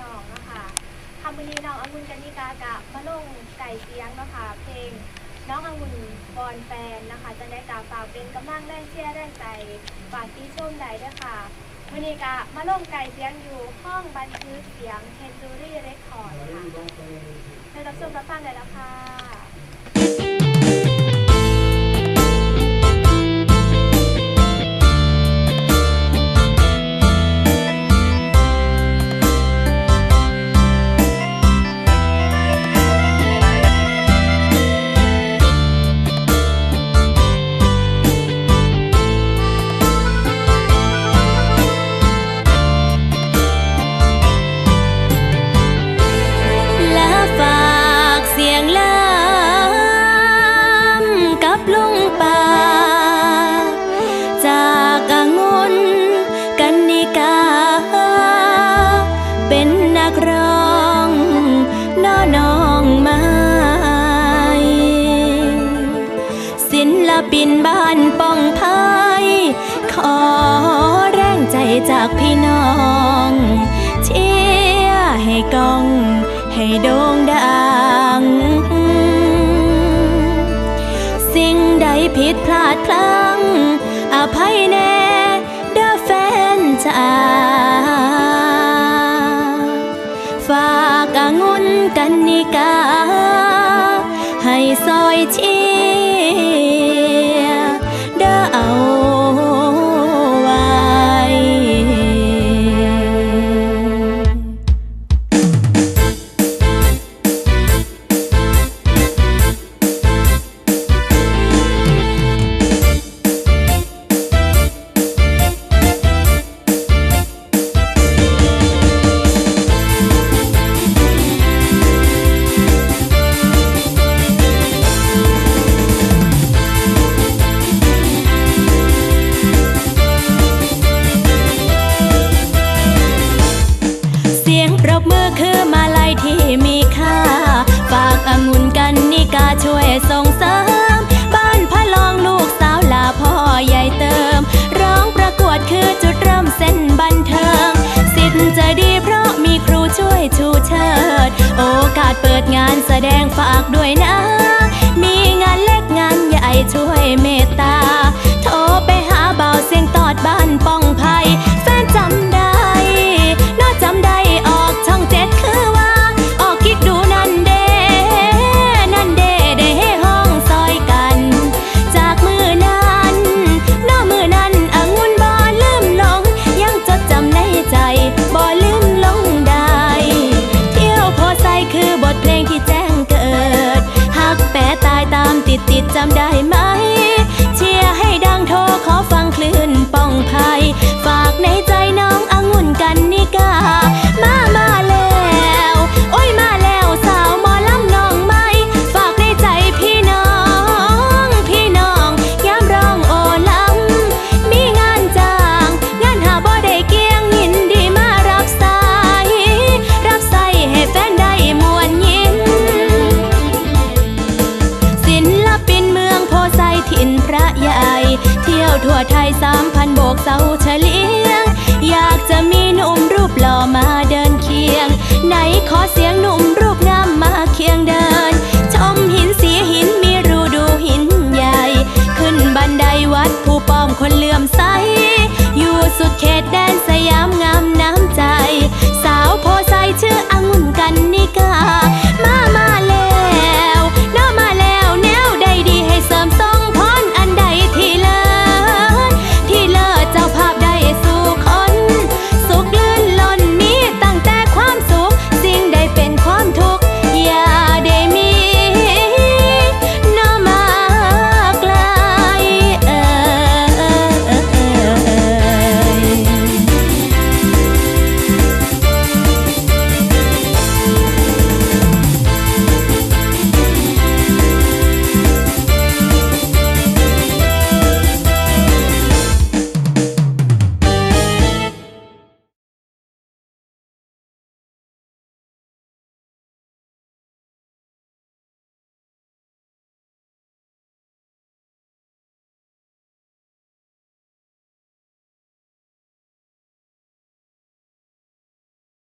น้องเนาะคะคำวันนี้น้ององุ่นกันนิกากะมาลงไก่เสียงเนาะคะเพลงน้ององุ่นบอลแฟนนะคะจะได้กาฝากเป็นกำลังแรงเชียร์แรงใจฝากที่ชมได้ด้วยค่ะวันนี้กะมาลงไก่เสียงอยู่ห้องบันทึกเสียงเทนจูรี่เรคคอร์ดค่ะไปรับชมรับฟังได้แล้วค่ะ ปินบ้านป้องพายขอแรงใจจากพี่น้อง เชียร์ให้กอง ให้โด่งดัง สิ่งใดผิดพลาดพลั้ง อภัยแน่เด้อแฟนจ้าฝากองุ่นกันนิกา ให้ซอยเชี ดงานแสดงฝากด้วยนะ ดติดจำได้ไหม เชียร์ให้ดังโทรขอฟังคลื่นป้องภัย ฝากในใจน้ององุ่นกันนิกา ทั่วไทยสามพันโบกเสาเฉลียง อยากจะมีหนุ่มรูปหล่อมาเดินเคียง ไหนขอเสียงหนุ่มรูปงามมาเคียงเดิน